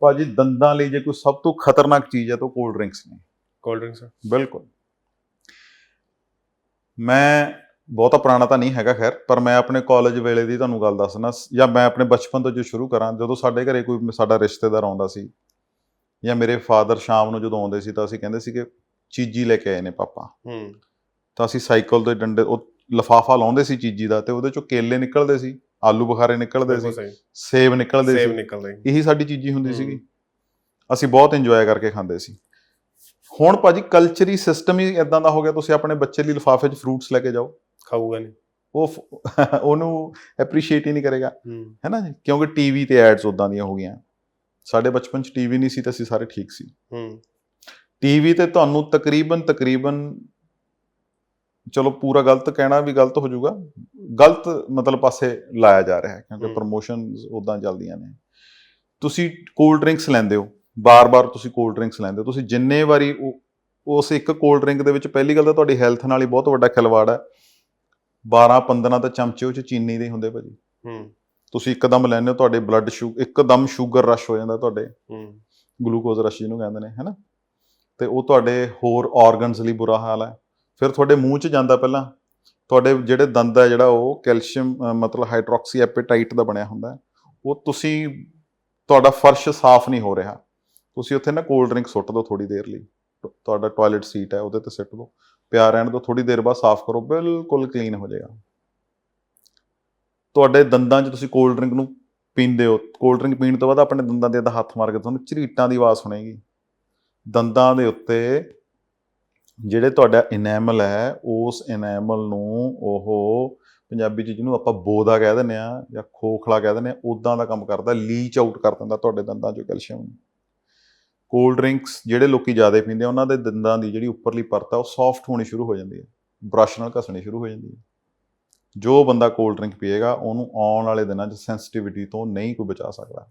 ਭਾਜੀ ਦੰਦਾਂ ਲਈ ਜੇ ਕੋਈ ਸਭ ਤੋਂ ਖਤਰਨਾਕ ਚੀਜ਼ ਹੈ ਤਾਂ ਕੋਲਡ ਡਰਿੰਕਸ ਨੇ। ਕੋਲਡ ਡਰਿੰਕਸ ਬਿਲਕੁਲ। ਮੈਂ ਬਹੁਤਾ ਪੁਰਾਣਾ ਤਾਂ ਨਹੀਂ ਹੈਗਾ ਖੈਰ ਪਰ ਮੈਂ ਆਪਣੇ ਕਾਲਜ ਵੇਲੇ ਦੀ ਤੁਹਾਨੂੰ ਗੱਲ ਦੱਸਣਾ ਜਾਂ ਮੈਂ ਆਪਣੇ ਬਚਪਨ ਤੋਂ ਜੋ ਸ਼ੁਰੂ ਕਰਾਂ ਜਦੋਂ ਸਾਡੇ ਘਰੇ ਕੋਈ ਸਾਡਾ ਰਿਸ਼ਤੇਦਾਰ ਆਉਂਦਾ ਸੀ ਜਾਂ ਮੇਰੇ ਫਾਦਰ ਸ਼ਾਮ ਨੂੰ ਜਦੋਂ ਆਉਂਦੇ ਸੀ ਤਾਂ ਅਸੀਂ ਕਹਿੰਦੇ ਸੀ ਕਿ ਚੀਜੀ ਲੈ ਕੇ ਆਏ ਨੇ ਪਾਪਾ। ਹੂੰ। ਤਾਂ ਅਸੀਂ ਸਾਈਕਲ ਦੇ ਡੰਡੇ ਉਹ ਲਫਾਫਾ ਲਾਉਂਦੇ ਸੀ ਚੀਜੀ ਦਾ ਤੇ ਉਹਦੇ ਚੋਂ ਕੇਲੇ ਨਿਕਲਦੇ ਸੀ। ਆਲੂ ਬੁਖਾਰੇ ਨਿਕਲਦੇ ਸੀ ਸੇਬ ਨਿਕਲਦੇ ਸੇਬ ਸੀ। ਨਿਕਲਦੇ ਇਹੀ ਸਾਡੀ ਚੀਜ਼ੀ ਹੁੰਦੀ। ਸੀਗੀ। ਅਸੀਂ ਬਹੁਤ ਇੰਜੋਏ ਕਰਕੇ ਖਾਂਦੇ ਸੀ। ਹੁਣ ਭਾਜੀ ਕਲਚਰੀ ਸਿਸਟਮ ਹੀ ਇਦਾਂ ਦਾ ਹੋ ਗਿਆ ਤੁਸੀਂ ਆਪਣੇ ਬੱਚੇ ਲਈ ਲਿਫਾਫੇ 'ਚ ਫਰੂਟਸ ਲੈ ਕੇ ਜਾਓ। ਖਾਊਗਾ ਨਹੀਂ। ਉਹ ਉਹਨੂੰ ਐਪਰੀਸ਼ੀਏਟ ਹੀ ਨਹੀਂ ਕਰੇਗਾ। ਹੈ। ਨਾ ਜੀ? ਕਿਉਂਕਿ ਟੀਵੀ ਤੇ ਐਡਸ ਉਦਾਂ ਦੀਆਂ ਹੋ ਗਈਆਂ। ਸਾਡੇ ਬਚਪਨ 'ਚ ਟੀਵੀ ਨਹੀਂ ਸੀ ਤਾਂ ਅਸੀਂ ਸਾਰੇ ਠੀਕ ਸੀ। ਹੂੰ। ਟੀਵੀ ਤੇ ਤੁਹਾਨੂੰ ਤਕਰੀਬਨ ਤਕਰੀਬਨ ਚਲੋ ਪੂਰਾ ਗਲਤ ਕਹਿਣਾ ਵੀ ਗਲਤ ਹੋ ਜਾਊਗਾ। ਗਲਤ ਮਤਲਬ ਪਾਸੇ ਲਾਇਆ ਜਾ ਰਿਹਾ ਹੈ ਕਿਉਂਕਿ। ਪ੍ਰੋਮੋਸ਼ਨਸ ਉਦਾਂ ਚੱਲਦੀਆਂ ਨੇ। ਤੁਸੀਂ ਕੋਲਡ ਡਰਿੰਕਸ ਲੈਂਦੇ ਹੋ। ਬਾਰ-ਬਾਰ ਤੁਸੀਂ ਕੋਲਡ ਡਰਿੰਕਸ ਲੈਂਦੇ ਹੋ। ਤੁਸੀਂ ਜਿੰਨੇ ਵਾਰੀ ਉਹ- ਉਸ ਇੱਕ ਕੋਲਡ ਡਰਿੰਕ ਦੇ ਵਿੱਚ ਪਹਿਲੀ ਗੱਲ ਤਾਂ ਤੁਹਾਡੀ ਹੈਲਥ ਨਾਲ ਹੀ ਬਹੁਤ ਵੱਡਾ ਖਿਲਵਾੜ ਹੈ। 12 15 ਤਾਂ ਚਮਚੇ ਉਹ ਚ ਚੀਨੀ ਦੇ ਹੁੰਦੇ ਭਾਜੀ। ਹੂੰ। ਤੁਸੀਂ ਇੱਕਦਮ ਲੈਂਦੇ ਹੋ ਤੁਹਾਡੇ ਬਲੱਡ ਸ਼ੂ ਇੱਕਦਮ ਸ਼ੂਗਰ ਰਸ਼ ਹੋ ਜਾਂਦਾ ਤੁਹਾਡੇ। ਹੂੰ। ਗਲੂਕੋਜ਼ ਰਸ਼ ਜਿਹਨੂੰ ਕਹਿੰਦੇ ਨੇ ਹੈਨਾ? ਤੇ ਉਹ ਤੁਹਾਡੇ ਹੋਰ ਆਰਗਨਸ ਲਈ ਬੁਰਾ ਹਾਲ ਹੈ। ਫਿਰ ਤੁਹਾਡੇ ਮੂੰਹ 'ਚ ਜਾਂਦਾ ਪਹਿਲਾਂ। ਤੁਹਾਡੇ ਜਿਹੜੇ ਦੰਦ ਹੈ ਜਿਹੜਾ ਉਹ ਕੈਲਸ਼ੀਅਮ ਮਤਲਬ ਹਾਈਡਰੋਕਸੀ ਐਪੇਟਾਈਟ ਦਾ ਬਣਿਆ ਹੁੰਦਾ ਉਹ ਤੁਸੀਂ ਤੁਹਾਡਾ ਫਰਸ਼ ਸਾਫ਼ ਨਹੀਂ ਹੋ ਰਿਹਾ। ਤੁਸੀਂ ਉੱਥੇ ਨਾ ਕੋਲਡ ਡਰਿੰਕ ਸੁੱਟ ਦਿਓ ਥੋੜੀ ਦੇਰ ਲਈ। ਟ- ਤੁਹਾਡਾ ਟਾਇਲਟ ਸੀਟ ਹੈ, ਉਹਦੇ ਤੇ ਸਿੱਟ ਦਿਓ। ਪਿਆ ਰਹਿਣ ਦਿਓ ਥੋੜੀ ਦੇਰ ਬਾਅਦ ਸਾਫ਼ ਕਰੋ, ਬਿਲਕੁਲ ਕਲੀਨ ਹੋ ਜਾਏਗਾ। ਤੁਹਾਡੇ ਦੰਦਾਂ 'ਚ ਤੁਸੀਂ ਕੋਲਡ ਡਰਿੰਕ ਨੂੰ ਪੀਂਦੇ ਹੋ। ਕੋਲਡ ਡਰਿੰਕ ਪੀਣ ਤੋਂ ਬਾਅਦ ਆਪਣੇ ਦੰਦਾਂ ਦੇ ਅੱਧਾ ਹੱਥ ਮਾਰ ਕੇ ਤੁਹਾਨੂੰ ਝਰੀਟਾਂ ਦੀ ਆਵਾਜ਼ ਸੁਣੇਗੀ। ਦੰਦਾਂ ਦੇ ਉੱਤੇ ਜਿਹੜੇ ਤੁਹਾਡਾ ਇਨੈਮਲ ਹੈ, ਉਸ ਇਨੈਮਲ ਨੂੰ ਉਹ ਪੰਜਾਬੀ ਚ ਜਿਹਨੂੰ ਆਪਾਂ ਬੋਦਾ ਕਹਿ ਦਿੰਦੇ ਆ ਜਾਂ ਖੋਖਲਾ ਕਹਿ ਦਿੰਦੇ ਆ ਉਦਾਂ ਦਾ ਕੰਮ ਕਰਦਾ ਲੀਚ ਆਊਟ ਕਰ ਦਿੰਦਾ ਤੁਹਾਡੇ ਦੰਦਾਂ ਚੋਂ ਕੈਲਸ਼ੀਅਮ ਨੂੰ। ਕੋਲਡ ਡਰਿੰਕਸ ਜਿਹੜੇ ਲੋਕੀ ਜ਼ਿਆਦਾ ਪੀਂਦੇ ਆ, ਉਹਨਾਂ ਦੇ ਦੰਦਾਂ ਦੀ ਜਿਹੜੀ ਉੱਪਰਲੀ ਪਰਤ ਆ, ਉਹ ਸੌਫਟ ਹੋਣੀ ਸ਼ੁਰੂ ਹੋ ਜਾਂਦੀ ਹੈ ਬ੍ਰਸ਼ ਨਾਲ ਘਸਣੀ ਸ਼ੁਰੂ ਹੋ ਜਾਂਦੀ ਹੈ ਜੋ ਬੰਦਾ ਕੋਲਡ ਡਰਿੰਕ ਪੀਏਗਾ, ਉਹਨੂੰ ਆਉਣ ਵਾਲੇ ਦਿਨਾਂ 'ਚ ਸੈਂਸਿਟਿਵਿਟੀ ਤੋਂ ਨਹੀਂ ਕੋਈ ਬਚਾ ਸਕਦਾ।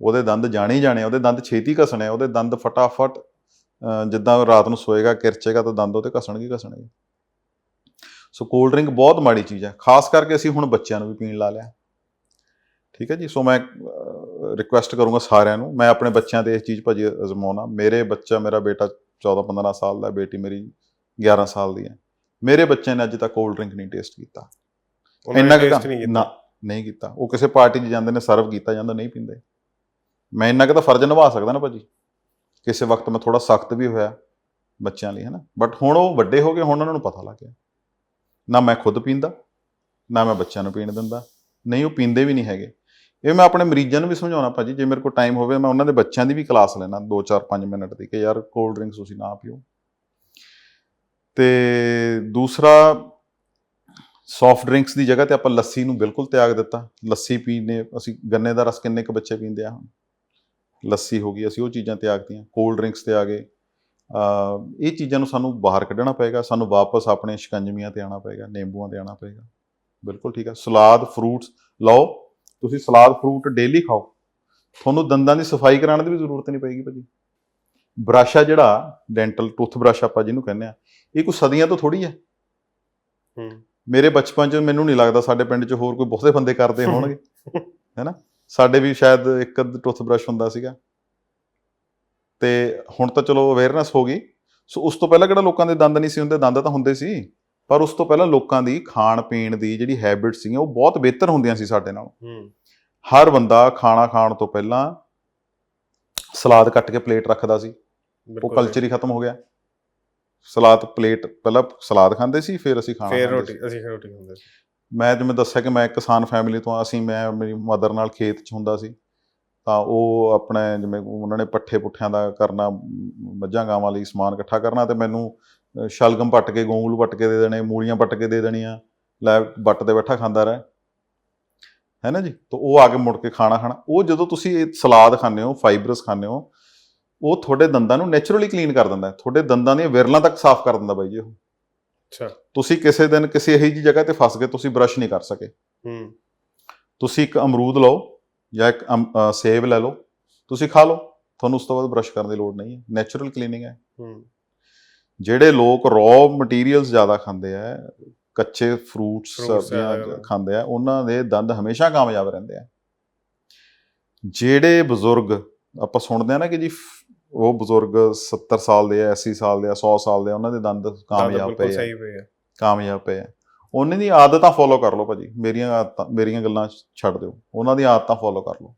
ਉਹਦੇ ਦੰਦ ਜਾਣੇ ਹੀ ਜਾਣੇ ਉਹਦੇ ਦੰਦ ਛੇਤੀ ਘਸਣੇ ਉਹਦੇ ਦੰਦ ਫਟਾਫਟ ਜਿੱਦਾਂ ਰਾਤ ਨੂੰ ਸੋਏਗਾ ਕਿਰਚੇਗਾ ਤਾਂ ਦੰਦ ਉਹਦੇ ਘਸਣਗੇ ਘਸਣਗੇ। ਸੋ ਕੋਲਡ ਡਰਿੰਕ ਬਹੁਤ ਮਾੜੀ ਚੀਜ਼ ਹੈ। ਖਾਸ ਕਰਕੇ ਅਸੀਂ ਹੁਣ ਬੱਚਿਆਂ ਨੂੰ ਵੀ ਪੀਣ ਲਾ ਲਿਆ। ਠੀਕ ਹੈ ਜੀ? ਸੋ ਮੈਂ ਰਿਕੁਐਸਟ ਕਰੂੰਗਾ ਸਾਰਿਆਂ ਨੂੰ ਮੈਂ ਆਪਣੇ ਬੱਚਿਆਂ ਤੇ ਇਹ ਚੀਜ਼ ਭਾਜੀ ਅਜ਼ਮਾਉਣਾ। ਮੇਰੇ ਬੱਚਾ ਮੇਰਾ ਬੇਟਾ 14 15 ਸਾਲ ਦਾ ਬੇਟੀ ਮੇਰੀ 11 ਸਾਲ ਦੀ ਹੈ। ਮੇਰੇ ਬੱਚੇ ਨੇ ਅੱਜ ਤੱਕ ਕੋਲਡ ਡਰਿੰਕ ਨਹੀਂ ਟੇਸਟ ਕੀਤਾ। ਇੰਨਾ ਕੁ ਨਾ ਨਹੀਂ ਕੀਤਾ। ਉਹ ਕਿਸੇ ਪਾਰਟੀ 'ਚ ਜਾਂਦੇ ਨੇ ਸਰਵ ਕੀਤਾ ਜਾਂਦਾ ਨਹੀਂ ਪੀਂਦੇ। ਮੈਂ ਇੰਨਾ ਕੁ ਤਾਂ ਫਰਜ਼ ਨਿਭਾ ਸਕਦਾ ਨਾ ਭਾਜੀ। ਕਿਸੇ ਵਕਤ ਮੈਂ ਥੋੜਾ ਸਖਤ ਵੀ ਹੋਇਆ ਬੱਚਿਆਂ ਲਈ, ਹੈਨਾ। ਬਟ ਹੁਣ ਉਹ ਵੱਡੇ ਹੋ ਗਏ, ਹੁਣ ਉਹਨਾਂ ਨੂੰ ਪਤਾ ਲੱਗ ਗਿਆ। ਨਾ ਮੈਂ ਖੁਦ ਪੀਂਦਾ, ਨਾ ਮੈਂ ਬੱਚਿਆਂ ਨੂੰ ਪੀਣ ਦਿੰਦਾ। ਨਹੀਂ, ਉਹ ਪੀਂਦੇ ਵੀ ਨਹੀਂ ਹੈਗੇ। ਇਹ ਮੈਂ ਆਪਣੇ ਮਰੀਜ਼ਾਂ ਨੂੰ ਵੀ ਸਮਝਾਉਣਾ ਭਾਜੀ, ਜੇ ਮੇਰੇ ਕੋਲ ਟਾਈਮ ਹੋਵੇ, ਮੈਂ ਉਹਨਾਂ ਦੇ ਬੱਚਿਆਂ ਦੀ ਵੀ ਕਲਾਸ ਲੈਣਾ 2 4 5 ਮਿੰਟ ਦੀ ਕਿ ਯਾਰ ਕੋਲਡ ਡਰਿੰਕਸ ਤੁਸੀਂ ਨਾ ਪੀਓ। ਤੇ ਦੂਸਰਾ ਸੌਫਟ ਡਰਿੰਕਸ ਦੀ ਜਗ੍ਹਾ ਤੇ ਆਪਾਂ ਲੱਸੀ ਨੂੰ ਬਿਲਕੁਲ ਤਿਆਗ ਦਿੱਤਾ। ਲੱਸੀ ਪੀਣੇ ਅਸੀਂ ਗੰਨੇ ਦਾ ਰਸ ਕਿੰਨੇ ਕੁ ਬੱਚੇ ਪੀਂਦੇ ਆ ਹੁਣ। ਲੱਸੀ ਹੋ ਗਈ ਅਸੀਂ ਉਹ ਚੀਜ਼ਾਂ ਤਿਆਗਤੀਆਂ ਕੋਲਡ ਡਰਿੰਕਸ ਤੇ ਆ ਗਏ। ਇਹ ਚੀਜ਼ਾਂ ਨੂੰ ਸਾਨੂੰ ਬਾਹਰ ਕੱਢਣਾ ਪਏਗਾ ਸਾਨੂੰ ਵਾਪਸ ਆਪਣੇ ਸ਼ਿਕੰਜਵੀਆਂ ਤੇ ਆਉਣਾ ਪਏਗਾ ਨਿੰਬੂਆਂ ਤੇ ਆਉਣਾ ਪਏਗਾ। ਬਿਲਕੁਲ ਠੀਕ ਹੈ ਸਲਾਦ ਫਰੂਟਸ ਲਓ ਤੁਸੀਂ ਸਲਾਦ ਫਰੂਟ ਡੇਲੀ ਖਾਓ। ਤੁਹਾਨੂੰ ਦੰਦਾਂ ਦੀ ਸਫ਼ਾਈ ਕਰਾਉਣ ਦੀ ਵੀ ਜ਼ਰੂਰਤ ਨਹੀਂ ਪਏਗੀ ਭਾਜੀ। ਬ੍ਰਸ਼ ਆ ਜਿਹੜਾ ਡੈਂਟਲ ਟੂਥ ਬ੍ਰਸ਼ ਆਪਾਂ ਜਿਹਨੂੰ ਕਹਿੰਦੇ ਆ ਇਹ ਕੋਈ ਸਦੀਆਂ ਤੋਂ ਥੋੜੀ ਹੈ ਹੂੰ। ਮੇਰੇ ਬਚਪਨ 'ਚ ਮੈਨੂੰ ਨਹੀਂ ਲੱਗਦਾ ਸਾਡੇ ਪਿੰਡ 'ਚ ਹੋਰ ਕੋਈ ਬਹੁਤੇ ਬੰਦੇ ਕਰਦੇ ਹੋਣਗੇ। ਹੈਨਾ? ਸਾਡੇ ਵੀ ਸ਼ਾਇਦ ਇੱਕ ਅੱਧ ਟੁੱਥ ਬ੍ਰਸ਼ ਹੁੰਦਾ ਸੀਗਾ। ਤੇ ਹੁਣ ਤਾਂ ਚਲੋ ਅਵੇਅਰਨੈਸ ਹੋ ਗਈ। ਸੋ ਉਸ ਤੋਂ ਪਹਿਲਾਂ ਕਿਹੜਾ ਲੋਕਾਂ ਦੇ ਦੰਦ ਨਹੀਂ ਸੀ ਹੁੰਦੇ? ਦੰਦ ਤਾਂ ਹੁੰਦੇ ਸੀ। ਪਰ ਉਸ ਤੋਂ ਪਹਿਲਾਂ ਲੋਕਾਂ ਦੀ ਖਾਣ ਪੀਣ ਦੀ ਜਿਹੜੀ ਹੈਬਿਟ ਸੀਗੀਆਂ ਉਹ ਬਹੁਤ ਬਿਹਤਰ ਹੁੰਦੀਆਂ ਸੀ ਸਾਡੇ ਨਾਲੋਂ। ਹਰ ਬੰਦਾ ਖਾਣਾ ਖਾਣ ਤੋਂ ਪਹਿਲਾਂ ਸਲਾਦ ਕੱਟ ਕੇ ਪਲੇਟ ਰੱਖਦਾ ਸੀ। ਉਹ ਕਲਚਰ ਹੀ ਖਤਮ ਹੋ ਗਿਆ। ਸਲਾਦ ਪਲੇਟ ਪਹਿਲਾਂ ਸਲਾਦ ਖਾਂਦੇ ਸੀ ਫਿਰ ਅਸੀਂ ਖਾਣਾ ਫੇਰ ਸੀ। ਰੋਟੀ ਅਸੀਂ ਰੋਟੀ ਖਾਂਦੇ ਸੀ। ਮੈਂ ਜਿਵੇਂ ਦੱਸਿਆ ਕਿ ਮੈਂ ਇੱਕ ਕਿਸਾਨ ਫੈਮਿਲੀ ਤੋਂ ਆ, ਅਸੀਂ ਮੈਂ ਮੇਰੀ ਮਦਰ ਨਾਲ ਖੇਤ 'ਚ ਹੁੰਦਾ ਸੀ। ਤਾਂ ਉਹ ਆਪਣੇ ਜਿਵੇਂ ਉਹਨਾਂ ਨੇ ਪੱਠੇ ਪੁੱਠਿਆਂ ਦਾ ਕਰਨਾ ਮੱਝਾਂ ਗਾਵਾਂ ਲਈ ਸਮਾਨ ਇਕੱਠਾ ਕਰਨਾ ਤੇ ਮੈਨੂੰ ਸ਼ਲਗਮ ਪੱਟ ਕੇ ਗੋਂਗਲੂ ਪੱਟ ਕੇ ਦੇ ਦੇਣੇ ਮੂਲੀਆਂ ਪੱਟ ਕੇ ਦੇ ਦੇਣੀਆਂ ਲੈ ਬੱਟ ਤੇ ਬੈਠਾ ਖਾਂਦਾ ਰਹਿ। ਹੈ ਨਾ ਜੀ? ਤਾਂ ਉਹ ਆ ਕੇ ਮੁੜ ਕੇ ਖਾਣਾ ਖਾਣਾ। ਉਹ ਜਦੋਂ ਤੁਸੀਂ ਇਹ ਸਲਾਦ ਖਾਂਦੇ ਹੋ ਫਾਈਬਰਸ ਖਾਂਦੇ ਹੋ ਉਹ ਤੁਹਾਡੇ ਦੰਦਾਂ ਨੂੰ ਨੇਚਰਲੀ ਕਲੀਨ ਕਰ ਦਿੰਦਾ ਤੁਹਾਡੇ ਦੰਦਾਂ ਦੀਆਂ ਵਿਰਲਾਂ ਤੱਕ ਸਾਫ਼ ਕਰ ਦਿੰਦਾ ਬਾਈ ਜੀ ਉਹ। ਅੱਛਾ। ਤੁਸੀਂ ਕਿਸੇ ਦਿਨ ਕਿਸੇ ਇਹੋ ਜਿਹੀ ਜਗ੍ਹਾ ਤੇ ਫਸ ਗਏ ਤੁਸੀਂ ਬਰਸ਼ ਨਹੀਂ ਕਰ ਸਕੇ। ਹੂੰ। ਤੁਸੀਂ ਇੱਕ ਅਮਰੂਦ ਲਓ ਜਾਂ ਇੱਕ ਸੇਬ ਲੈ ਲਓ ਤੁਸੀਂ ਖਾ ਲਓ। ਤੁਹਾਨੂੰ ਉਸ ਤੋਂ ਬਾਅਦ ਬਰਸ਼ ਕਰਨ ਦੀ ਲੋੜ ਨਹੀਂ ਹੈ। ਨੇਚਰਲ ਕਲੀਨਿੰਗ ਹੈ। ਹੂੰ। ਜਿਹੜੇ ਲੋਕ ਰॉ ਮਟੀਰੀਅਲਸ ਜ਼ਿਆਦਾ ਖਾਂਦੇ ਆ ਕੱਚੇ ਫਰੂਟਸ ਸਬਜ਼ੀਆਂ। ਖਾਂਦੇ ਆ ਉਹਨਾਂ ਦੇ ਦੰਦ ਹਮੇਸ਼ਾ ਕਾਮਯਾਬ ਰਹਿੰਦੇ ਆ। ਜਿਹੜੇ ਬਜ਼ੁਰਗ ਆਪਾਂ ਸੁਣਦੇ ਆ ਨਾ ਕਿ ਜੀ ਉਹ ਬਜ਼ੁਰਗ 70 ਸਾਲ ਦੇ ਆ 80 ਸਾਲ ਦੇ ਆ 100 ਸਾਲ ਦੇ ਆ ਉਹਨਾਂ ਦੇ ਦੰਦ ਕਾਮਯਾਬ ਪਏ ਸਹੀ ਪਏ ਆ। ਕਾਮਯਾਬ ਪਏ ਆ। ਉਹਨਾਂ ਦੀ ਆਦਤਾਂ ਫੋਲੋ ਕਰ ਲਓ ਭਾਜੀ। ਮੇਰੀਆਂ ਆਦਤਾਂ ਮੇਰੀਆਂ ਗੱਲਾਂ ਛੱਡ ਦਿਓ। ਉਹਨਾਂ ਦੀਆਂ ਆਦਤਾਂ ਫੋਲੋ ਕਰ ਲਓ।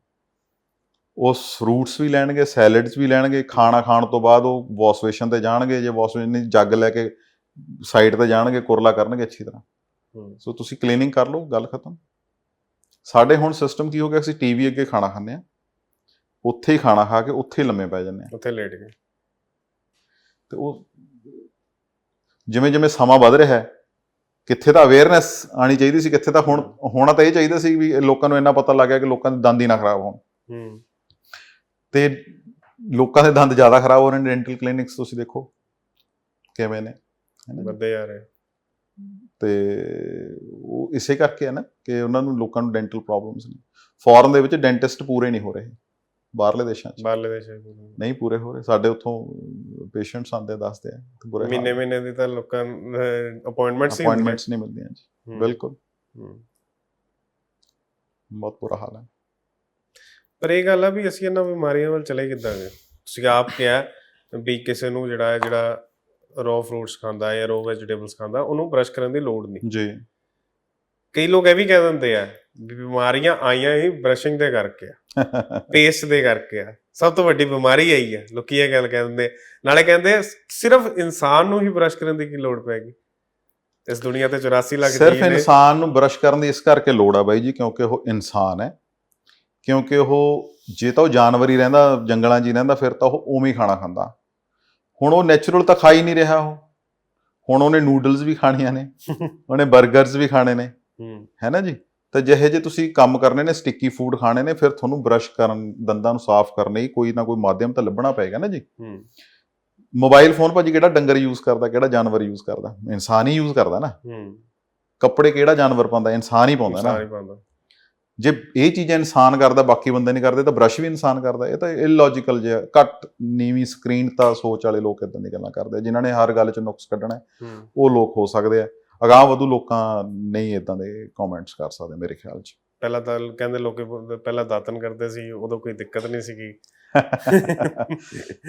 ਉਹ ਫਰੂਟਸ ਵੀ ਲੈਣਗੇ ਸੈਲਡਸ ਵੀ ਲੈਣਗੇ ਖਾਣਾ ਖਾਣ ਤੋਂ ਬਾਅਦ ਉਹ ਵਾਸ਼ਵੇਸ਼ਨ ਤੇ ਜਾਣਗੇ ਜੇ ਵਾਸ਼ਵੇਸ਼ਨ ਦੀ ਜੱਗ ਲੈ ਕੇ ਸਾਈਡ ਤੇ ਜਾਣਗੇ ਕੁਰਲਾ ਕਰਨਗੇ ਅੱਛੀ ਤਰ੍ਹਾਂ। ਸੋ ਤੁਸੀਂ ਕਲੀਨਿੰਗ ਕਰ ਲਓ ਗੱਲ ਖਤਮ। ਸਾਡੇ ਹੁਣ ਸਿਸਟਮ ਕੀ ਹੋ ਗਿਆ ਅਸੀਂ ਟੀਵੀ ਅੱਗੇ ਖਾਣਾ ਖਾਂਦੇ ਆ। ਉੱਥੇ ਹੀ ਖਾਣਾ ਖਾ ਕੇ ਉੱਥੇ ਹੀ ਲੰਮੇ ਪੈ ਜਾਂਦੇ ਆ। ਉੱਥੇ ਲੇਟ ਗਏ। ਤੇ ਉਹ ਜਿਵੇਂ ਜਿਵੇਂ ਸਮਾਂ ਵੱਧ ਰਿਹਾ ਹੈ ਕਿੱਥੇ ਤਾਂ ਅਵੇਅਰਨੈਸ ਆਣੀ ਚਾਹੀਦੀ ਸੀ ਕਿੱਥੇ ਤਾਂ ਹੁਣ ਹੋਣਾ ਤਾਂ ਇਹ ਚਾਹੀਦਾ ਸੀ ਵੀ ਲੋਕਾਂ ਨੂੰ ਇੰਨਾ ਪਤਾ ਲੱਗ ਗਿਆ ਕਿ ਲੋਕਾਂ ਦੇ ਦੰਦ ਹੀ ਨਾ ਖਰਾਬ ਹੋਣ। ਹੂੰ। ਤੇ ਲੋਕਾਂ ਦੇ ਦੰਦ ਜ਼ਿਆਦਾ ਖਰਾਬ ਹੋ ਰਹੇ ਨੇ ਡੈਂਟਲ ਕਲੀਨਿਕਸ ਤੁਸੀਂ ਦੇਖੋ ਕਿਵੇਂ ਨੇ? ਵੱਧਦੇ ਜਾ ਰਹੇ। ਤੇ ਉਹ ਇਸੇ ਕਰਕੇ ਹੈ ਨਾ ਕਿ ਉਹਨਾਂ ਨੂੰ ਲੋਕਾਂ ਨੂੰ ਡੈਂਟਲ ਪ੍ਰੋਬਲਮਸ ਨੇ। ਫੋਰਨ ਦੇ ਵਿੱਚ ਡੈਂਟਿਸਟ ਪੂਰੇ ਨਹੀਂ ਹੋ ਰਹੇ। ਬਾਹਰਲੇ ਦੇਸ਼ਾਂ 'ਚ। ਬਾਹਰਲੇ ਦੇਸ਼ਾਂ ਚ। ਨਹੀਂ ਪੂਰੇ ਹੋ ਰਹੇ। ਸਾਡੇ ਉੱਥੋਂ ਪੇਸ਼ੈਂਟਸ ਆਉਂਦੇ ਦੱਸਦੇ ਆ ਕਿ ਬੁਰੇ ਮਹੀਨੇ ਮਹੀਨੇ ਦੀ ਤਾਂ ਲੋਕਾਂ ਅਪਾਇੰਟਮੈਂਟਸ ਹੀ। ਅਪਾਇੰਟਮੈਂਟਸ ਨਹੀਂ ਮਿਲਦੀਆਂ ਜੀ। ਬਿਲਕੁਲ। ਬਹੁਤ ਬੁਰਾ ਹਾਲ ਹੈ। ਪਰ ਇਹ ਗੱਲ ਆ ਵੀ ਅਸੀਂ ਇਹਨਾਂ ਬਿਮਾਰੀਆਂ ਵੱਲ ਚਲੇ ਕਿੱਦਾਂ ਗਏ? ਤੁਸੀਂ ਆਪ ਕਿਹਾ ਵੀ ਕਿਸੇ ਨੂੰ ਜਿਹੜਾ ਹੈ ਜਿਹੜਾ ਰੋ ਫਰੂਟਸ ਖਾਂਦਾ ਹੈ ਜਾਂ ਰੋ ਵੈਜੀਟੇਬਲਸ ਖਾਂਦਾ ਉਹਨੂੰ ਬ੍ਰਸ਼ ਕਰਨ ਦੀ ਲੋੜ ਨਹੀਂ। ਜੀ। ਕਈ ਲੋਕ ਇਹ ਵੀ ਕਹਿ ਦਿੰਦੇ ਆ ਬਿਮਾਰੀਆਂ ਆਈਆਂ ਹੀ ਬ੍ਰਸ਼ਿੰਗ ਦੇ ਕਰਕੇ ਆ ਪੇਸਟ ਦੇ ਕਰਕੇ ਆ। ਸਭ ਤੋਂ ਵੱਡੀ ਬਿਮਾਰੀ ਆਈ ਹੈ ਲੋਕੀ ਇਹ ਗੱਲ ਕਹਿ ਦਿੰਦੇ ਨਾਲੇ ਕਹਿੰਦੇ ਸਿਰਫ ਇਨਸਾਨ ਨੂੰ ਹੀ ਬ੍ਰਸ਼ ਕਰਨ ਦੀ ਕੀ ਲੋੜ ਪੈਗੀ ਇਸ ਦੁਨੀਆ ਤੇ 84 ਲੱਖ ਸਿਰਫ ਜੀਵ ਨੇ ਇਨਸਾਨ ਨੂੰ ਬਰਸ਼ ਕਰਨ ਦੀ ਇਸ ਕਰਕੇ ਲੋੜ ਆ ਬਾਈ ਜੀ ਕਿਉਂਕਿ ਉਹ ਇਨਸਾਨ ਹੈ। ਕਿਉਂਕਿ ਉਹ ਜੇ ਤਾਂ ਉਹ ਜਾਨਵਰ ਹੀ ਰਹਿੰਦਾ ਜੰਗਲਾਂ 'ਚ ਹੀ ਰਹਿੰਦਾ ਫਿਰ ਤਾਂ ਉਹ ਉਵੇਂ ਹੀ ਖਾਣਾ ਖਾਂਦਾ। ਹੁਣ ਉਹ ਨੈਚੁਰਲ ਤਾਂ ਖਾ ਹੀ ਨਹੀਂ ਰਿਹਾ ਉਹ। ਹੁਣ ਉਹਨੇ ਨੂਡਲਸ ਵੀ ਖਾਣੀਆਂ ਨੇ ਉਹਨੇ 버ਗਰਸ ਵੀ ਖਾਣੇ ਨੇ। ਹੂੰ। ਹੈ ਨਾ ਜੀ? ਤਾਂ ਜਿਹੇ ਜੇ ਤੁਸੀਂ ਕੰਮ ਕਰਨੇ ਨੇ ਸਟਿੱਕੀ ਫੂਡ ਖਾਣੇ ਨੇ ਫਿਰ ਤੁਹਾਨੂੰ ਬਰਸ਼ ਕਰਨ ਦੰਦਾਂ ਨੂੰ ਸਾਫ਼ ਕਰਨ ਲਈ ਕੋਈ ਨਾ ਕੋਈ ਮਾਧਿਅਮ ਤਾਂ ਲੱਭਣਾ ਪਏਗਾ ਨਾ ਜੀ। ਹੂੰ। ਮੋਬਾਈਲ ਫੋਨ ਭਾਜੀ ਕਿਹੜਾ ਡੰਗਰ ਯੂਜ਼ ਕਰਦਾ ਕਿਹੜਾ ਜਾਨਵਰ ਯੂਜ਼ ਕਰਦਾ? ਇਨਸਾਨ ਹੀ ਯੂਜ਼ ਕਰਦਾ ਨਾ। ਹੂੰ। ਕੱਪੜੇ ਕਿਹੜਾ ਜਾਨਵਰ ਪਾਉਂਦਾ? ਇਨਸਾਨ ਹੀ ਪਾਉਂਦਾ ਨਾ। ਪਾਉਂਦਾ। ਜੇ ਇਹ ਚੀਜ਼ਾਂ ਇਨਸਾਨ ਕਰਦਾ ਬਾਕੀ ਬੰਦੇ ਨਹੀਂ ਕਰਦੇ ਤਾਂ ਬ੍ਰਸ਼ ਵੀ ਇਨਸਾਨ ਕਰਦਾ। ਇਹ ਤਾਂ ਇਲੌਜੀਕਲ ਜਿਹਾ ਘੱਟ ਨੀਵੀਂ ਸਕਰੀਨ ਤਾਂ ਸੋਚ ਵਾਲੇ ਲੋਕ ਇਦਾਂ ਦੀ ਗੱਲਾਂ ਕਰਦੇ ਜਿਨ੍ਹਾਂ ਨੇ ਹਰ ਗੱਲ 'ਚ ਨੁਕਸ ਕੱਢਣਾ ਉਹ ਲੋਕ ਹੋ ਸਕਦੇ ਆ। ਅਗਾਂਹ ਵਧੂ ਲੋਕਾਂ ਨਹੀਂ ਇਦਾਂ ਦੇ ਕਮੈਂਟਸ ਕਰ ਸਕਦੇ ਮੇਰੇ ਖਿਆਲ 'ਚ। ਪਹਿਲਾਂ ਤਾਂ ਕਹਿੰਦੇ ਲੋਕੀ ਪਹਿਲਾਂ ਦਾਤਨ ਕਰਦੇ ਸੀ ਉਦੋਂ ਕੋਈ ਦਿੱਕਤ ਨਹੀਂ ਸੀਗੀ।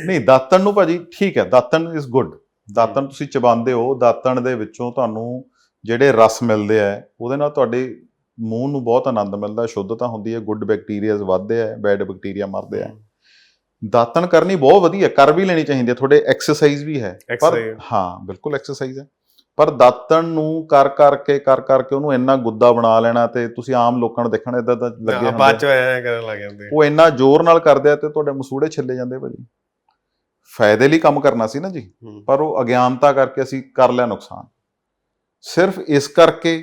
ਨਹੀਂ ਦਾਤਣ ਨੂੰ ਭਾਜੀ ਠੀਕ ਹੈ ਦਾਤਣ ਇਜ਼ ਗੁੱਡ ਦਾਤਣ ਤੁਸੀਂ ਚਬਾਉਂਦੇ ਹੋ ਦਾਤਣ ਦੇ ਵਿੱਚੋਂ ਤੁਹਾਨੂੰ ਜਿਹੜੇ ਰਸ ਮਿਲਦੇ ਆ ਉਹਦੇ ਨਾਲ ਤੁਹਾਡੇ ਮੂੰਹ ਨੂੰ ਬਹੁਤ ਆਨੰਦ ਮਿਲਦਾ ਸ਼ੁੱਧਤਾ ਹੁੰਦੀ ਹੈ ਗੁੱਡ ਬੈਕਟੀਰੀਆਜ਼ ਵੱਧਦੇ ਆ ਬੈਡ ਬੈਕਟੀਰੀਆ ਮਰਦੇ ਆ। ਦਾਤਣ ਕਰਨੀ ਬਹੁਤ ਵਧੀਆ ਕਰ ਵੀ ਲੈਣੀ ਚਾਹੀਦੀ ਹੈ ਤੁਹਾਡੇ ਐਕਸਰਸਾਈਜ਼ ਵੀ ਹੈ। ਪਰ। ਹਾਂ ਬਿਲਕੁਲ ਐਕਸਰਸਾਈਜ਼ ਹੈ। ਪਰ ਦਾਤਣ ਨੂੰ ਕਰ ਕਰਕੇ ਕਰ ਕਰਕੇ ਉਹਨੂੰ ਇੰਨਾ ਗੁੱਦਾ ਬਣਾ ਲੈਣਾ ਤੇ ਤੁਸੀਂ ਆਮ ਲੋਕਾਂ ਨੂੰ ਦੇਖਣਾ ਇਦਾਂ ਤਾਂ ਲੱਗੇ ਹਾਂ, ਬਾਅਦ ਹੁੰਦੇ ਚ ਐਂ ਕਰਨ ਲੱਗ ਜਾਂਦੇ। ਉਹ ਇੰਨਾ ਜ਼ੋਰ ਨਾਲ ਕਰਦੇ ਆ ਤੇ ਤੁਹਾਡੇ ਮਸੂੜੇ ਛਿੱਲੇ ਜਾਂਦੇ ਭਾਜੀ। ਫਾਇਦੇ ਲਈ ਕੰਮ ਕਰਨਾ ਸੀ ਨਾ ਜੀ ਪਰ ਉਹ ਅਗਿਆਨਤਾ ਕਰਕੇ ਅਸੀਂ ਕਰ ਲਿਆ ਨੁਕਸਾਨ। ਸਿਰਫ ਇਸ ਕਰਕੇ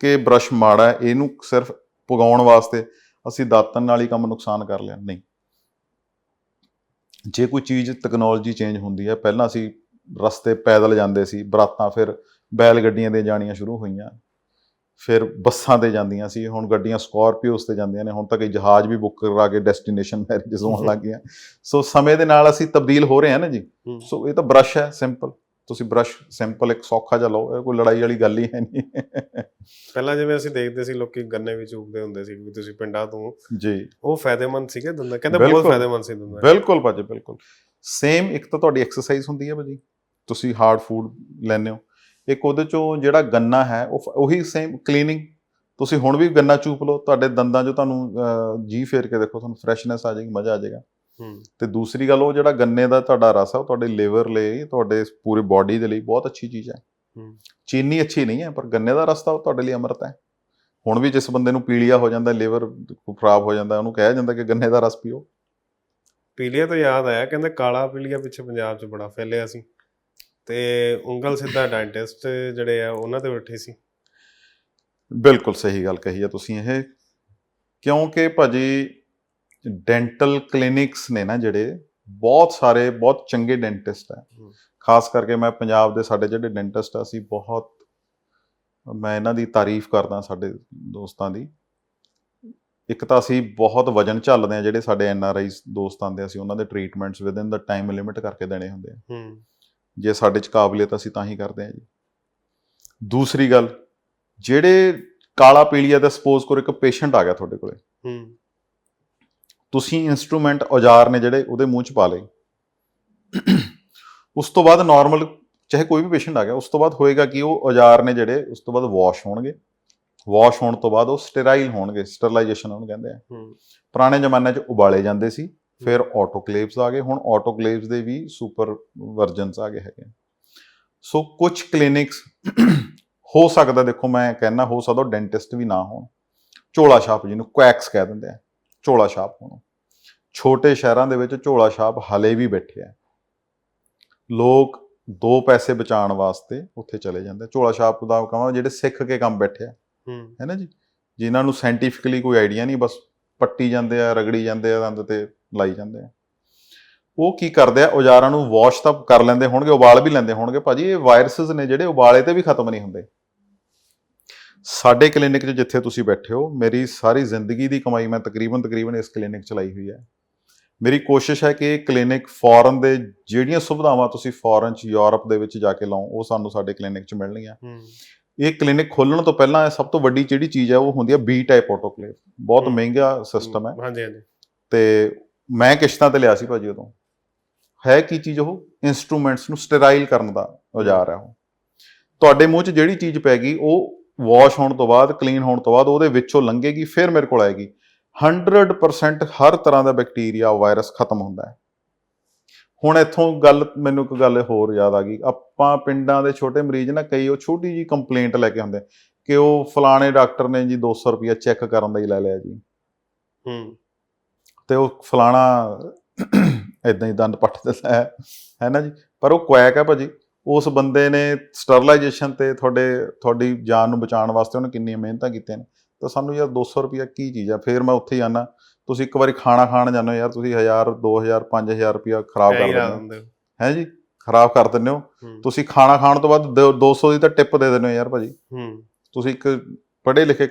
ਕਿ ਬ੍ਰਸ਼ ਮਾੜਾ ਹੈ ਇਹਨੂੰ ਸਿਰਫ ਪੁਗਾਉਣ ਵਾਸਤੇ ਅਸੀਂ ਦਾਤਨ ਨਾਲ ਹੀ ਕੰਮ ਨੁਕਸਾਨ ਕਰ ਲਿਆ। ਨਹੀਂ। ਜੇ ਕੋਈ ਚੀਜ਼ ਟੈਕਨੋਲੋਜੀ ਚੇਂਜ ਹੁੰਦੀ ਹੈ ਪਹਿਲਾਂ ਅਸੀਂ ਰਸਤੇ ਪੈਦਲ ਜਾਂਦੇ ਸੀ ਬਰਾਤਾਂ ਫਿਰ ਬੈਲ ਗੱਡੀਆਂ ਦੇ ਜਾਣੀਆਂ ਸ਼ੁਰੂ ਹੋਈਆਂ। ਫਿਰ ਬੱਸਾਂ ਤੇ ਜਾਂਦੀਆਂ ਸੀ ਹੁਣ ਗੱਡੀਆਂ ਸਕਾਰਪੀਓਸ ਤੇ ਜਾਂਦੀਆਂ ਨੇ ਹੁਣ ਤਾਂ ਕਈ ਜਹਾਜ਼ ਵੀ ਬੁੱਕ ਕਰਾ ਕੇ ਡੈਸਟੀਨੇਸ਼ਨ ਮੈਰਿਜਸ ਹੋਣ ਲੱਗ ਗਈਆਂ। ਸੋ ਸਮੇਂ ਦੇ ਨਾਲ ਅਸੀਂ ਤਬਦੀਲ ਹੋ ਰਹੇ ਹਾਂ ਨਾ ਜੀ। ਸੋ ਇਹ ਤਾਂ ਬ੍ਰਸ਼ ਹੈ ਸਿੰਪਲ ਤੁਸੀਂ ਬ੍ਰਸ਼ ਸਿੰਪਲ ਇੱਕ ਸੌਖਾ ਜਿਹਾ ਲਓ ਇਹ ਕੋਈ ਲੜਾਈ ਵਾਲੀ ਗੱਲ ਹੀ ਹੈ ਨਹੀਂ। ਪਹਿਲਾਂ ਜਿਵੇਂ ਅਸੀਂ ਦੇਖਦੇ ਸੀ ਲੋਕੀ ਗੰਨੇ ਵੀ ਚੂਪਦੇ ਹੁੰਦੇ ਸੀ ਵੀ ਤੁਸੀਂ ਪਿੰਡਾਂ ਤੋਂ ਜੀ। ਉਹ ਫਾਇਦੇਮੰਦ ਸੀਗੇ ਦੰਦਾਂ ਕਹਿੰਦੇ ਬਹੁਤ। ਫਾਇਦੇਮੰਦ ਸੀ ਦੰਦਾਂ। ਬਿਲਕੁਲ ਭਾਜੀ ਬਿਲਕੁਲ। ਸੇਮ ਇੱਕ ਤਾਂ ਤੁਹਾਡੀ ਐਕਸਰਸਾਈਜ਼ ਹੁੰਦੀ ਹੈ ਭਾਜੀ। ਤੁਸੀਂ ਹਾਰਡ ਫੂਡ ਲੈਂਦੇ ਹੋ। ਇੱਕ ਉਹਦੇ ਚੋਂ ਜਿਹੜਾ ਗੰਨਾ ਹੈ ਉਹ ਉਹੀ ਸੇਮ ਕਲੀਨਿੰਗ ਤੁਸੀਂ ਹੁਣ ਵੀ ਗੰਨਾ ਚੂਪ ਲਓ ਤੁਹਾਡੇ ਦੰਦਾਂ 'ਚੋਂ ਤੁਹਾਨੂੰ ਜੀ ਫੇਰ ਕੇ ਦੇਖੋ ਤੁਹਾਨੂੰ ਫਰੈਸ਼ਨੈਸ ਆ ਜਾਏਗੀ ਮਜ਼ਾ ਆ ਜਾਏਗਾ। ਹੂੰ। ਤੇ ਦੂਸਰੀ ਗੱਲ ਉਹ ਜਿਹੜਾ ਗੰਨੇ ਦਾ ਤੁਹਾਡਾ ਰਸ ਹੈ ਉਹ ਤੁਹਾਡੇ ਲਿਵਰ ਲਈ ਤੁਹਾਡੇ ਪੂਰੇ ਬਾਡੀ ਦੇ ਲਈ ਬਹੁਤ ਅੱਛੀ ਚੀਜ਼ ਹੈ। ਹੂੰ। ਚੀਨੀ ਅੱਛੀ ਨਹੀਂ ਹੈ ਪਰ ਗੰਨੇ ਦਾ ਰਸ ਤਾਂ ਉਹ ਤੁਹਾਡੇ ਲਈ ਅੰਮ੍ਰਿਤ ਹੈ। ਹੁਣ ਵੀ ਜਿਸ ਬੰਦੇ ਨੂੰ ਪੀਲੀਆ ਹੋ ਜਾਂਦਾ ਲਿਵਰ ਖਰਾਬ ਹੋ ਜਾਂਦਾ ਉਹਨੂੰ ਕਿਹਾ ਜਾਂਦਾ ਕਿ ਗੰਨੇ ਦਾ ਰਸ ਪੀਓ। ਪੀਲੀਆ ਤੋਂ ਯਾਦ ਆਇਆ ਕਹਿੰਦੇ ਕਾਲਾ ਪੀਲੀਆ ਪਿੱਛੇ ਪੰਜਾਬ 'ਚ ਬੜਾ ਫੈਲਿਆ ਸੀ। ਤੇ ਉਂਗਲ ਸਿੱਧਾ ਡੈਂਟਿਸਟ ਜਿਹੜੇ ਆ ਉਹਨਾਂ ਤੇ ਬੈਠੇ ਸੀ? ਬਿਲਕੁਲ ਸਹੀ ਗੱਲ ਕਹੀ ਹੈ ਤੁਸੀਂ ਇਹ। ਕਿਉਂਕਿ ਭਾਜੀ ਡੈਂਟਲ ਕਲੀਨਿਕਸ ਨੇ ਨਾ ਜਿਹੜੇ ਬਹੁਤ ਸਾਰੇ ਬਹੁਤ ਚੰਗੇ ਡੈਂਟਿਸਟ ਹਮ। ਖਾਸ ਕਰਕੇ ਮੈਂ ਪੰਜਾਬ ਦੇ ਸਾਡੇ ਜਿਹੜੇ ਡੈਂਟਿਸਟ ਆ ਅਸੀਂ ਬਹੁਤ ਮੈਂ ਇਹਨਾਂ ਦੀ ਤਾਰੀਫ ਕਰਦਾ ਸਾਡੇ ਦੋਸਤਾਂ ਦੀ। ਇੱਕ ਤਾਂ ਅਸੀਂ ਬਹੁਤ ਵਜਨ ਝੱਲਦੇ ਆ ਜਿਹੜੇ ਸਾਡੇ ਐਨ ਆਰ ਆਈ ਦੋਸਤ ਆਉਂਦੇ ਆ, ਅਸੀਂ ਉਹਨਾਂ ਦੇ ਟ੍ਰੀਟਮੈਂਟਸ ਵਿਦਿਨ ਦਾ ਟਾਈਮ ਲਿਮਿਟ ਕਰਕੇ ਦੇਣੇ ਹੁੰਦੇ ਆ। ਹੂੰ। ਜੇ ਸਾਡੇ ਚ ਕਾਬਲੀਅਤ ਅਸੀਂ ਤਾਂ ਹੀ ਕਰਦੇ ਹਾਂ ਜੀ। ਦੂਸਰੀ ਗੱਲ ਜਿਹੜੇ ਕਾਲਾ ਪੀਲੀਆ ਦਾ ਸਪੋਜ਼ ਕਰੋ ਇੱਕ ਪੇਸ਼ੈਂਟ ਆ ਗਿਆ ਤੁਹਾਡੇ ਕੋਲੇ। ਹੂੰ। ਤੁਸੀਂ ਇਨਸਟਰੂਮੈਂਟ ਔਜ਼ਾਰ ਨੇ ਜਿਹੜੇ ਉਹਦੇ ਮੂੰਹ 'ਚ ਪਾ ਲਏ। ਉਸ ਤੋਂ ਬਾਅਦ ਨਾਰਮਲ ਚਾਹੇ ਕੋਈ ਵੀ ਪੇਸ਼ੈਂਟ ਆ ਗਿਆ ਉਸ ਤੋਂ ਬਾਅਦ ਹੋਏਗਾ ਕਿ ਉਹ ਔਜ਼ਾਰ ਨੇ ਜਿਹੜੇ ਉਸ ਤੋਂ ਬਾਅਦ ਵਾਸ਼ ਹੋਣਗੇ। ਵਾਸ਼ ਹੋਣ ਤੋਂ ਬਾਅਦ ਉਹ ਸਟੇਰਾਈਲ ਹੋਣਗੇ ਸਟਰਲਾਈਜੇਸ਼ਨ ਉਹਨੂੰ ਕਹਿੰਦੇ ਆ। ਹੂੰ। ਪੁਰਾਣੇ ਜ਼ਮਾਨੇ 'ਚ ਉਬਾਲੇ ਜਾਂਦੇ ਸੀ। ਫਿਰ ਆਟੋਕਲੇਵਸ ਆ ਗਏ। ਹੁਣ ਆਟੋਕਲੇਵਸ ਦੇ ਵੀ ਸੁਪਰ ਵਰਜਨਸ ਆ ਗਏ ਹੈਗੇ ਸੋ ਕੁਝ ਕਲੀਨਿਕਸ ਹੋ ਸਕਦਾ ਦੇਖੋ ਮੈਂ ਕਹਿਣਾ ਹੋ ਸਕਦਾ ਡੈਂਟਿਸਟ ਵੀ ਨਾ ਹੋਣ। ਝੋਲਾ ਛਾਪ ਜਿਹਨੂੰ ਕੁਐਕਸ ਕਹਿ ਦਿੰਦੇ ਆ ਝੋਲਾ ਛਾਪ ਹੋਣ। ਛੋਟੇ ਸ਼ਹਿਰਾਂ ਦੇ ਵਿੱਚ ਝੋਲਾ ਛਾਪ ਹਲੇ ਵੀ ਬੈਠੇ ਆ। ਲੋਕ ਦੋ ਪੈਸੇ ਬਚਾਉਣ ਵਾਸਤੇ ਉੱਥੇ ਚਲੇ ਜਾਂਦੇ ਆ। ਝੋਲਾ ਛਾਪ ਦਾ ਕਹਾਂ ਜਿਹੜੇ ਸਿੱਖ ਕੇ ਕੰਮ ਬੈਠੇ ਆ। ਹੂੰ। ਹੈ ਨਾ ਜੀ? ਜਿਨ੍ਹਾਂ ਨੂੰ ਸਾਇੰਟੀਫਿਕਲੀ ਕੋਈ ਆਈਡੀਆ ਨਹੀਂ ਬਸ ਪੱਟੀ ਜਾਂਦੇ ਆ ਰਗੜੀ ਜਾਂਦੇ ਆ ਦੰਦ ਤੇ ਲਾਈ ਜਾਂਦੇ ਆ। ਉਹ ਕੀ ਕਰਦੇ ਆ? ਔਜ਼ਾਰਾਂ ਨੂੰ ਵਾਸ਼ ਤਾਂ ਕਰ ਲੈਂਦੇ ਹੋਣਗੇ ਉਬਾਲ ਵੀ ਲੈਂਦੇ ਹੋਣਗੇ। ਭਾਜੀ ਇਹ ਵਾਇਰਸਸ ਨੇ ਜਿਹੜੇ ਉਬਾਲੇ ਤੇ ਵੀ ਖਤਮ ਨਹੀਂ ਹੁੰਦੇ। ਸਾਡੇ ਕਲੀਨਿਕ 'ਚ ਜਿੱਥੇ ਤੁਸੀਂ ਬੈਠੇ ਹੋ ਮੇਰੀ ਸਾਰੀ ਜ਼ਿੰਦਗੀ ਦੀ ਕਮਾਈ ਮੈਂ ਤਕਰੀਬਨ ਤਕਰੀਬਨ ਇਸ ਕਲੀਨਿਕ 'ਚ ਲਾਈ ਹੋਈ ਹੈ। ਮੇਰੀ ਕੋਸ਼ਿਸ਼ ਹੈ ਕਿ ਇਹ ਕਲੀਨਿਕ ਫੋਰਨ ਦੇ ਜਿਹੜੀਆਂ ਸੁਵਿਧਾਵਾਂ ਤੁਸੀਂ ਫੋਰਨ 'ਚ ਯੂਰਪ ਦੇ ਵਿੱਚ ਜਾ ਕੇ ਲਾਓ ਉਹ ਸਾਨੂੰ ਸਾਡੇ ਕਲੀਨਿਕ 'ਚ ਮਿਲਣਗੀਆਂ। ਇਹ ਕਲੀਨਿਕ ਖੋਲਣ ਤੋਂ ਪਹਿਲਾਂ ਸਭ ਤੋਂ ਵੱਡੀ ਜਿਹੜੀ ਚੀਜ਼ ਹੈ ਉਹ ਹੁੰਦੀ ਹੈ ਬੀ ਟਾਈਪ ਆਟੋਕਲੇਵ ਬਹੁਤ। ਮਹਿੰਗਾ ਸਿਸਟਮ ਹੈ। ਹਾਂਜੀ ਹਾਂਜੀ। ਤੇ ਮੈਂ ਕਿਸ਼ਤਾਂ ਤੇ ਲਿਆ ਸੀ ਭਾਜੀ ਉਦੋਂ। ਹੈ ਕੀ ਚੀਜ਼ ਉਹ? ਇਨਸਟਰੂਮੈਂਟਸ ਨੂੰ ਸਟੇਰਾਈਲ ਕਰਨ ਦਾ ਔਜ਼ਾਰ ਹੈ ਉਹ। ਤੁਹਾਡੇ ਮੂੰਹ 'ਚ ਜਿਹੜੀ ਚੀਜ਼ ਪੈ ਗਈ, ਉਹ ਵਾਸ਼ ਹੋਣ ਤੋਂ ਬਾਅਦ ਕਲੀਨ ਹੋਣ ਤੋਂ ਬਾਅਦ ਉਹਦੇ ਵਿੱਚੋਂ ਲੰਘੇਗੀ, ਫਿਰ ਮੇਰੇ ਕੋਲ ਆਏਗੀ। 100% ਹਰ ਤਰ੍ਹਾਂ ਦਾ ਬੈਕਟੀਰੀਆ ਵਾਇਰਸ ਖਤਮ ਹੁੰਦਾ ਹੈ। ਹੁਣ ਇੱਥੋਂ ਗੱਲ, ਮੈਨੂੰ ਇੱਕ ਗੱਲ ਹੋਰ ਯਾਦ ਆ ਗਈ। ਆਪਾਂ ਪਿੰਡਾਂ ਦੇ ਛੋਟੇ ਮਰੀਜ਼ ਨਾ, ਕਈ ਉਹ ਛੋਟੀ ਜੀ ਕੰਪਲੇਂਟ ਲੈ ਕੇ ਆਉਂਦੇ। ਕਿ ਉਹ ਫਲਾਣੇ ਡਾਕਟਰ ਨੇ ਜੀ 200 ਰੁਪਇਆ ਚੈੱਕ ਕਰਨ ਦਾ ਹੀ ਲੈ ਲਿਆ ਜੀ। ਹੂੰ। ਤੇ ਉਹ ਫਲਾਣਾ ਇਦਾਂ ਹੀ ਦੰਦ ਪੱਟ ਦਿੰਦਾ ਹੈ। ਹੈ ਨਾ ਜੀ? ਪਰ ਉਹ ਕੁਐਕ ਹੈ ਭਾਜੀ। ਉਸ ਬੰਦੇ ਨੇ ਸਟਰਲਾਈਜੇਸ਼ਨ ਤੇ ਤੁਹਾਡੇ ਤੁਹਾਡੀ ਜਾਨ ਨੂੰ ਬਚਾਉਣ ਵਾਸਤੇ ਉਹਨੇ ਕਿੰਨੀਆਂ ਮਿਹਨਤਾਂ ਕੀਤੀਆਂ ਨੇ। ਤਾਂ ਸਾਨੂੰ ਯਾਰ 200 ਰੁਪਿਆ ਕੀ ਚੀਜ਼ ਆ? ਫੇਰ ਮੈਂ ਉੱਥੇ ਆਣਾ ਤੁਸੀਂ ਇੱਕ ਵਾਰੀ ਖਾਣਾ ਖਾਣ ਜਾਂਦੇ ਹੋ ਯਾਰ ਤੁਸੀਂ 1000 2000 5000 ਰੁਪਿਆ ਖਰਾਬ ਕਰ ਦਿੰਦੇ ਹੋ। ਹੋ। ਜੀ? ਖਰਾਬ ਕਰ ਦਿੰਦੇ ਹੋ। ਤੁਸੀਂ ਖਾਣਾ ਖਾਣ ਤੋਂ ਬਾਅਦ ਦੋ- 200 ਦੀ ਤਾਂ ਟਿਪ ਦੇ ਦਿੰਦੇ ਹੋ ਯਾਰ ਭਾਜੀ। ਹੂੰ। ਤੁਸੀਂ ਇੱਕ ਪੜ੍ਹੇ ਲਿਖੇ